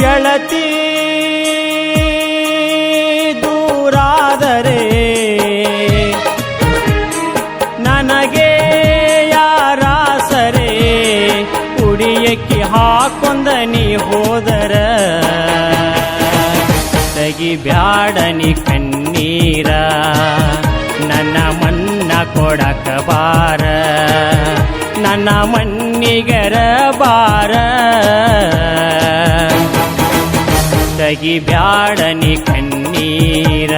ಗೆಳತಿ ದೂರಾದರೆ ನನಗೆ ಯಾರಾಸರೆ ಸರೆ ಉಡಿಯಕ್ಕೆ ಹಾಕೊಂದ ನೀ ಹೋದರ? ತೆಗಿಬ್ಯಾಡನಿ ಕಣ್ಣೀರ, ನನ್ನ ಮನ್ನ ಕೊಡಕ ಬಾರ, ನನ್ನ ಮನ್ನಿಗರ ಬಾರ. ಎರಗಿ ಬ್ಯಾಡನಿ ಕಣ್ಣೀರ.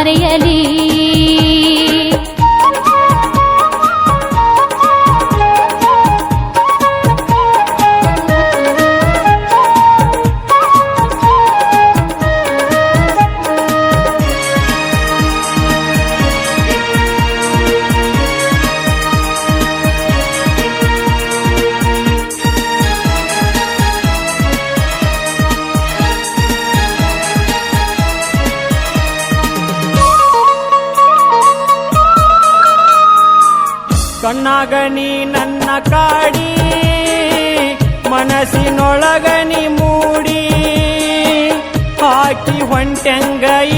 மறையலி ಕಣ್ಣಾಗನಿ ನನ್ನ ಕಾಡಿ ಮನಸ್ಸಿನೊಳಗನಿ ಮೂಡಿ ಹಾಕಿ ಹೊಂಟೆಂಗೈ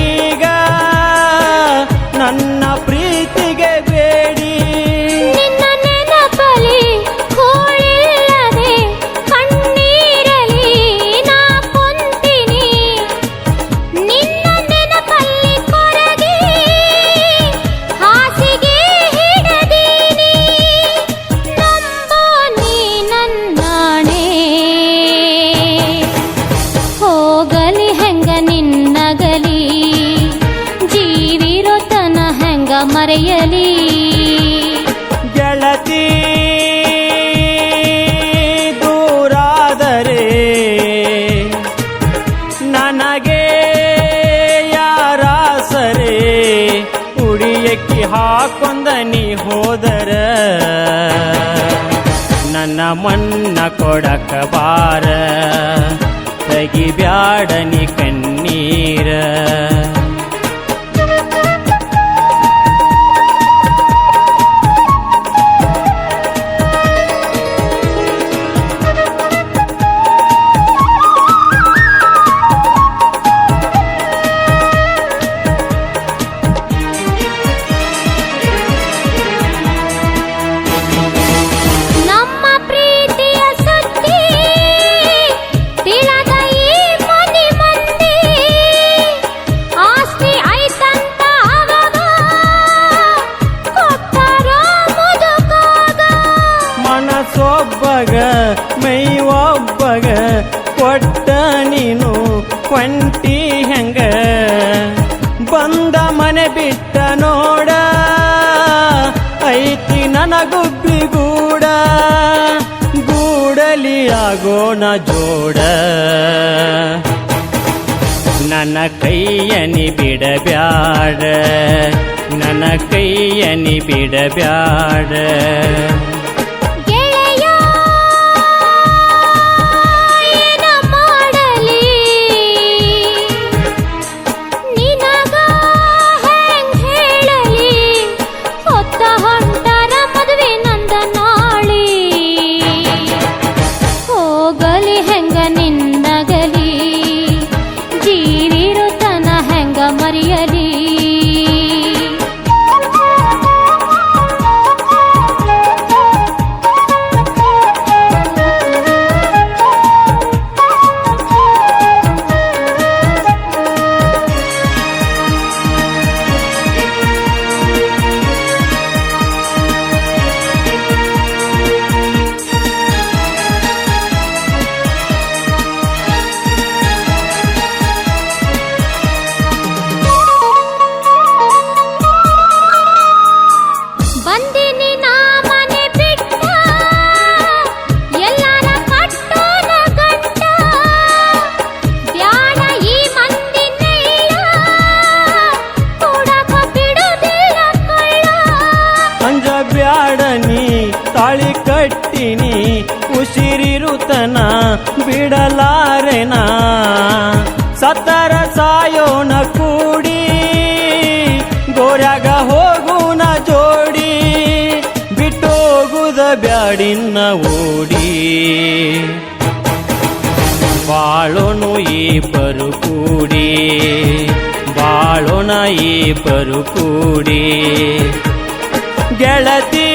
ನನಗೆ ಯಾರ ಸರಿ? ಉಡಿಯಕ್ಕಿ ಹಾಕೊಂದ ನೀ ಹೋದರ? ನನ್ನ ಮಣ್ಣ ಕೊಡಕ ಬಾರ? ತಗಿ ಬ್ಯಾಡನಿ ಕಣ್ಣೀರ? ಕ್ವಂಟಿ ಹೆಂಗ? ಬಂದ ಮನೆ ಬಿಟ್ಟ ನೋಡ. ಐತಿ ನನಗುಬ್ಬಿ ಗೂಡ ಗೂಡಲಿ ಆಗೋಣ ಜೋಡ. ನನ್ನ ಕೈಯನಿ ಬಿಡಬ್ಯಾಡ. ನನ್ನ ಕೈಯನಿ ಬಿಡಬ್ಯಾಡ. ನೀ ತಾಳಿ ಕಟ್ಟಿನಿ ಉಸಿರಿರುತನ ಬಿಡಲಾರೆನ? ಸತ್ತರ ಸಾಯೋಣ ಕೂಡಿ, ಗೋರ್ಯಾಗ ಹೋಗುನ ಜೋಡಿ ಬಿಟ್ಟೋಗುದ ಬ್ಯಾಡಿನ ಓಡಿ. ಬಾಳೋನು ಇಬ್ಬರು ಕೂಡಿ, ಬಾಳೋಣ ಇಬ್ಬರು ಕೂಡಿ. ಗೆಳತಿ